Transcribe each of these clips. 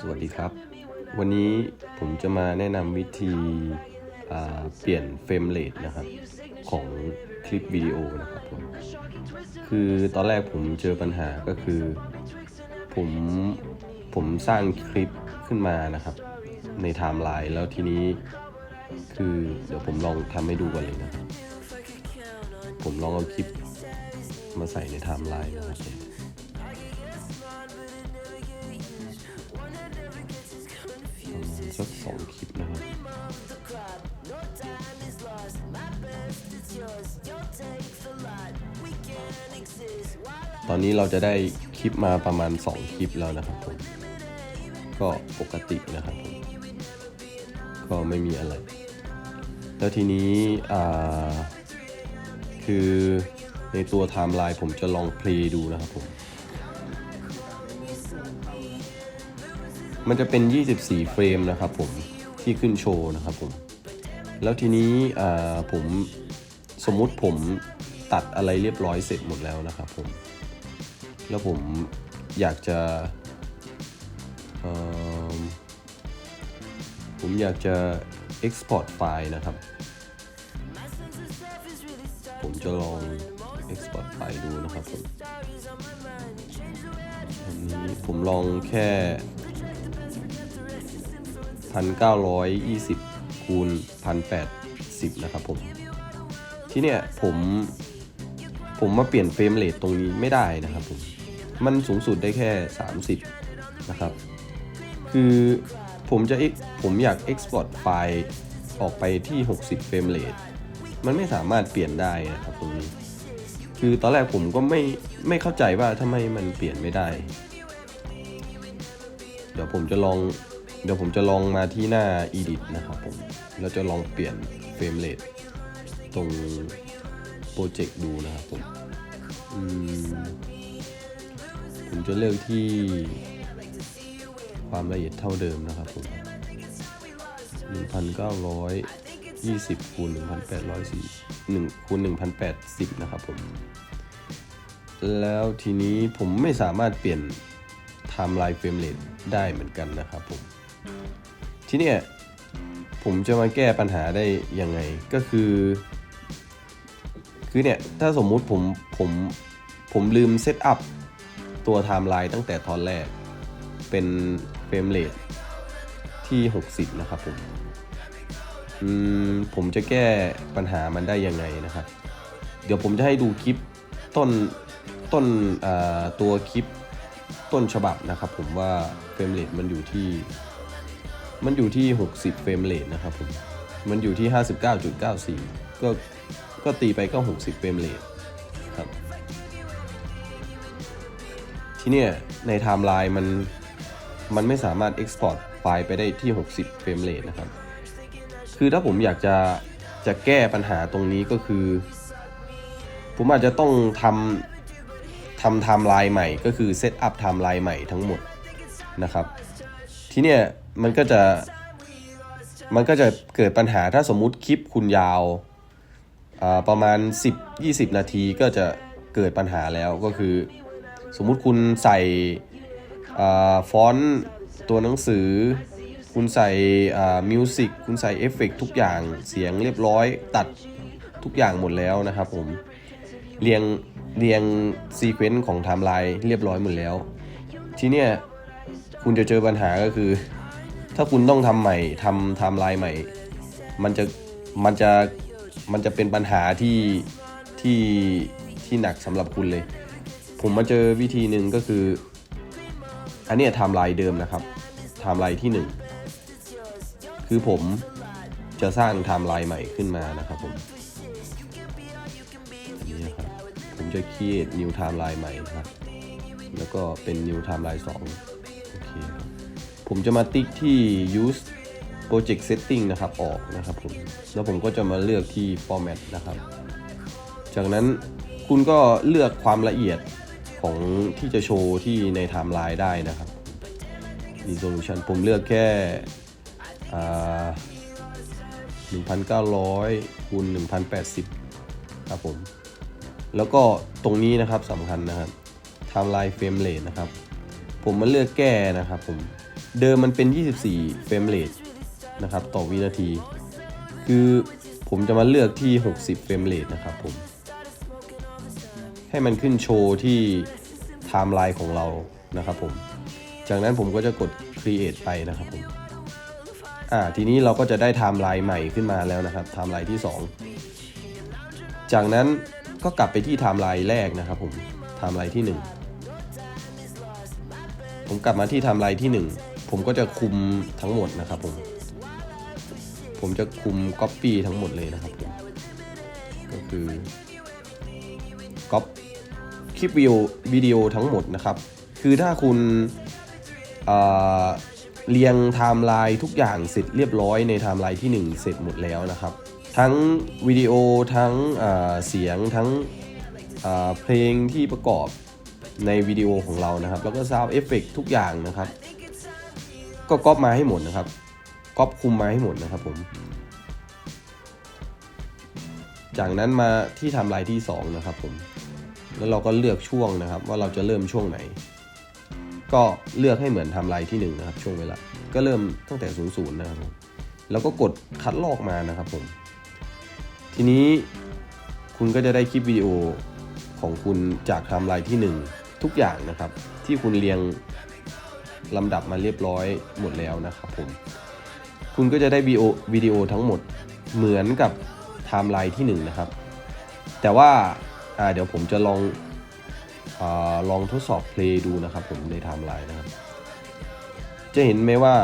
สวัสดีครับ วันนี้ผมจะมาแนะนำวิธีอ่าเปลี่ยนเฟรมเรทนะครับ ของคลิปวิดีโอนะครับผมคือตอนแรกผมเจอปัญหาก็คือ ผมผมสร้างคลิปขึ้นมานะครับ ในไทม์ไลน์แล้วทีนี้คือเดี๋ยวผมลองทำให้ดูก่อนเลยนะครับผมลองเอาคลิปมาใส่ในไทม์ไลน์นะครับ สักสองคลิปนะครับตอนนี้เราจะได้คลิปมาประมาณ 2 คลิปแล้วนะครับผมก็ปกตินะครับผมก็ไม่มีอะไร แล้วทีนี้อ่าคือในตัวไทม์ไลน์ผมจะลองเพลย์ดูนะครับผม มันจะเป็น 24 เฟรมนะครับผมที่ขึ้นโชว์นะครับผม แล้วทีนี้อ่าผมสมมุติผมตัดอะไรเรียบร้อยเสร็จหมดแล้วนะครับผม แล้วผมอยากจะเอิ่มผมอยากจะ export ไฟล์นะครับ ผมจะลอง export ไฟล์ดูนะครับผมอันนี้ผมลองแค่ 1920 คูณ 1080 นะครับผม ที่เนี่ยผมผมมาเปลี่ยนเฟรมเรทตรงนี้ไม่ได้นะครับผม มันสูงสุดได้แค่ 30 นะครับ คือผมจะผมอยาก export ไฟล์ออกไปที่ 60 เฟรมเรทมันไม่สามารถเปลี่ยนได้นะครับตรงนี้ คือตอนแรกผมก็ไม่ไม่เข้าใจว่าทำไมมันเปลี่ยนไม่ได้ เดี๋ยวผมจะลอง เดี๋ยวผมจะลองมาที่หน้า edit นะครับผมแล้วจะลองเปลี่ยนเฟรมเรทตรงโปรเจกต์ดูนะครับผมผมจะเลือกที่ความละเอียดเท่าเดิมนะครับผม1920คูณ1804 1คูณ1080นะครับผม แล้วทีนี้ผมไม่สามารถเปลี่ยนไทม์ไลน์เฟรมเรทได้เหมือนกันนะครับผม ทีเนี้ยผมจะมาแก้ปัญหาได้ยังไงก็คือ คือเนี่ย ถ้าสมมุติผมผมผมลืมเซตอัพตัวไทม์ไลน์ตั้งแต่ตอนแรก เป็นเฟรมเรทที่ 60 นะครับผมอืมผมจะแก้ปัญหามันได้ยังไงนะครับ เดี๋ยวผมจะให้ดูคลิปต้นต้นอ่าตัวคลิปต้นฉบับนะครับผมว่าเฟรมเรทมันอยู่ที่ มันอยู่ที่ 60 เฟรมเรทนะครับผม มันอยู่ที่ 59.94 ก็ก็ตีไปก็ 60 เฟรมเรทครับ ทีเนี้ยในไทม์ไลน์มันมันไม่สามารถ Export ไฟล์ไปได้ที่ 60 เฟรมเรทนะครับ คือถ้าผมอยากจะจะแก้ปัญหาตรงนี้ก็คือ ผมอาจจะต้องทำทำไทม์ไลน์ใหม่ ก็คือเซตอัพไทม์ไลน์ใหม่ทั้งหมดนะครับ ทีเนี้ย มันก็จะมันก็จะเกิดปัญหาถ้าสมมุติคลิปคุณยาวประมาณ 10-20 นาทีก็จะเกิดปัญหาแล้วก็คือ สมมุติคุณใส่ฟอนต์ตัวหนังสือ คุณใส่มิวสิกคุณใส่เอฟเฟกต์ทุกอย่างเสียงเรียบร้อยตัดทุกอย่างหมดแล้วนะครับผม เรียงเรียงซีเควนต์ของไทม์ไลน์เรียบร้อยหมดแล้ว ทีเนี้ยคุณจะเจอปัญหาก็คือ ถ้าคุณต้องทำใหม่ทำไทม์ไลน์ใหม่ มันจะมันจะมันจะเป็นปัญหาที่ที่ที่หนักสำหรับคุณเลย ผมมาเจอวิธีหนึ่งก็คือ อันนี้ไทม์ไลน์เดิมนะครับไทม์ไลน์ที่หนึ่งคือผมจะสร้างไทม์ไลน์ใหม่ขึ้นมานะครับผมอันนี้ครับ ผมจะ create new timeline ใหม่นะครับ แล้วก็เป็น new timeline 2โอเคครับ ผมจะมาติ๊กที่ use project setting นะครับออกนะครับผมแล้วผมก็จะมาเลือกที่ format นะครับ จากนั้นคุณก็เลือกความละเอียดของที่จะโชว์ที่ในไทม์ไลน์ได้นะครับ resolution ผมเลือกแค่1,900คูณ1,080 ครับผม แล้วก็ตรงนี้นะครับสำคัญนะครับไทม์ไลน์เฟรมเรทนะครับ ผมมาเลือกแก้นะครับผมเดิมมันเป็น 24 เฟรมเรทนะครับต่อวินาที คือผมจะมาเลือกที่ 60 เฟรมเรทนะครับผมให้มันขึ้นโชว์ที่ไทม์ไลน์ของเรานะครับผม จากนั้นผมก็จะกด create ไปนะครับผม อ่า ทีนี้เราก็จะได้ไทม์ไลน์ใหม่ขึ้นมาแล้วนะครับ ไทม์ไลน์ที่ 2 จากนั้นก็กลับไปที่ไทม์ไลน์แรกนะครับผม ไทม์ไลน์ที่ 1 ผมกลับมาที่ไทม์ไลน์ที่ 1 ผมก็จะคุมทั้งหมดนะครับผมผมจะคุม Copy ทั้งหมดเลยนะครับผมก็คือก๊อปคลิปวิดีโอวิดีโอทั้งหมดนะครับ คือถ้าคุณเเรียงไทม์ไลน์ทุกอย่างเสร็จเรียบร้อยในไทม์ไลน์ที่ 1 เสร็จหมดแล้วนะครับ ทั้งวิดีโอทั้งเเสียงทั้งเเพลงที่ประกอบ ในวิดีโอของเรานะครับ แล้วก็ซาวเอฟเฟกทุกอย่างนะครับ ก็ก๊อปมาให้หมดนะครับก๊อปคุมมาให้หมดนะครับผม จากนั้นมาที่ทำลายที่ 2 นะครับผม แล้วเราก็เลือกช่วงนะครับ ว่าเราจะเริ่มช่วงไหน ก็เลือกให้เหมือนทำลายที่1นะครับช่วงเวลา ก็เริ่มตั้งแต่00นย์นะครับผมแล้วก็กดคัดลอกมานะครับผม ทีนี้คุณก็จะได้คลิปวิดีโอของคุณจากไทำลายที่ 1 ทุกอย่างนะครับ ที่คุณเรียงลำดับมาเรียบร้อยหมดแล้วนะครับผม คุณก็จะได้วิดีโอวิดีโอทั้งหมดเหมือนกับไทม์ไลน์ที่1นะครับ แต่ว่าาเดี๋ยวผมจะลองอลองทดสอบเพลย์ดูนะครับผมในไทม์ไลน์นะครับ จะเห็นไหมว่า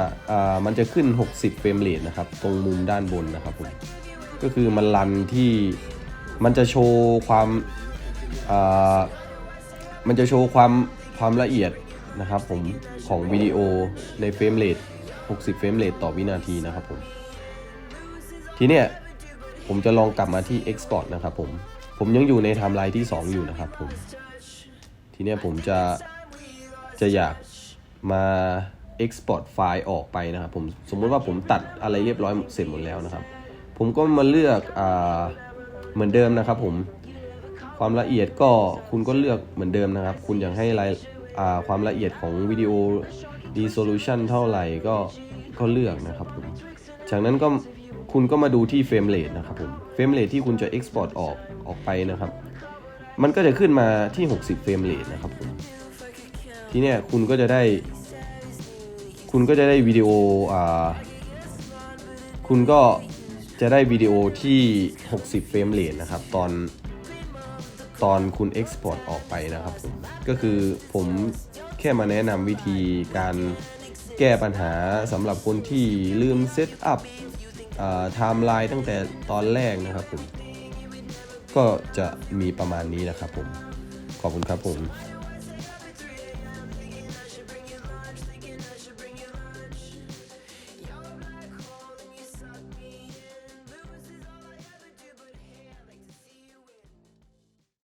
ามันจะขึ้น 60 เฟรมเรทนะครับ ตรงมุมด้านบนนะครับผมก็คือมันรันที่มันจะโชว์ความา มันจะโชว์ความความละเอียดนะครับผมของวิดีโอในเฟรมเรท60 เฟรมเรทต่อวินาทีนะครับผมทีเนี้ยผมจะลองกลับมาที่ Export นะครับผมผมยังอยู่ในไทม์ไลน์ที่ 2 อยู่นะครับผมทีเนี้ยผมจะจะอยากมา Export ไฟล์ออกไปนะครับผมสมมุติว่าผมตัดอะไรเรียบร้อยเสร็จหมดแล้วนะครับ ผมก็มาเลือกอาเหมือนเดิมนะครับผม ความละเอียดก็คุณก็เลือกเหมือนเดิมนะครับ คุณอยากให้รายความละเอียดของวิดีโอ resolution เท่าไหร่ก็ก็เลือกนะครับผมจากนั้นก็คุณก็มาดูที่เฟรมเรทนะครับผมเฟรมเรทที่คุณจะ export ออกออกไปนะครับ มันก็จะขึ้นมาที่ 60เฟรมเรทนะครับผมทีเนี้ยคุณก็จะได้ คุณก็จะได้วิดีโออ่าคุณก็จะได้วิดีโอที่ 60เฟรมเรทนะครับ ตอน ตอนคุณเอ็กซ์พอร์ตออกไปนะครับผมก็คือผมแค่มาแนะนำวิธีการแก้ปัญหาสำหรับคนที่ลืมเซตอัพไทม์ไลน์ตั้งแต่ตอนแรกนะครับผมก็จะมีประมาณนี้นะครับผม ขอบคุณครับผม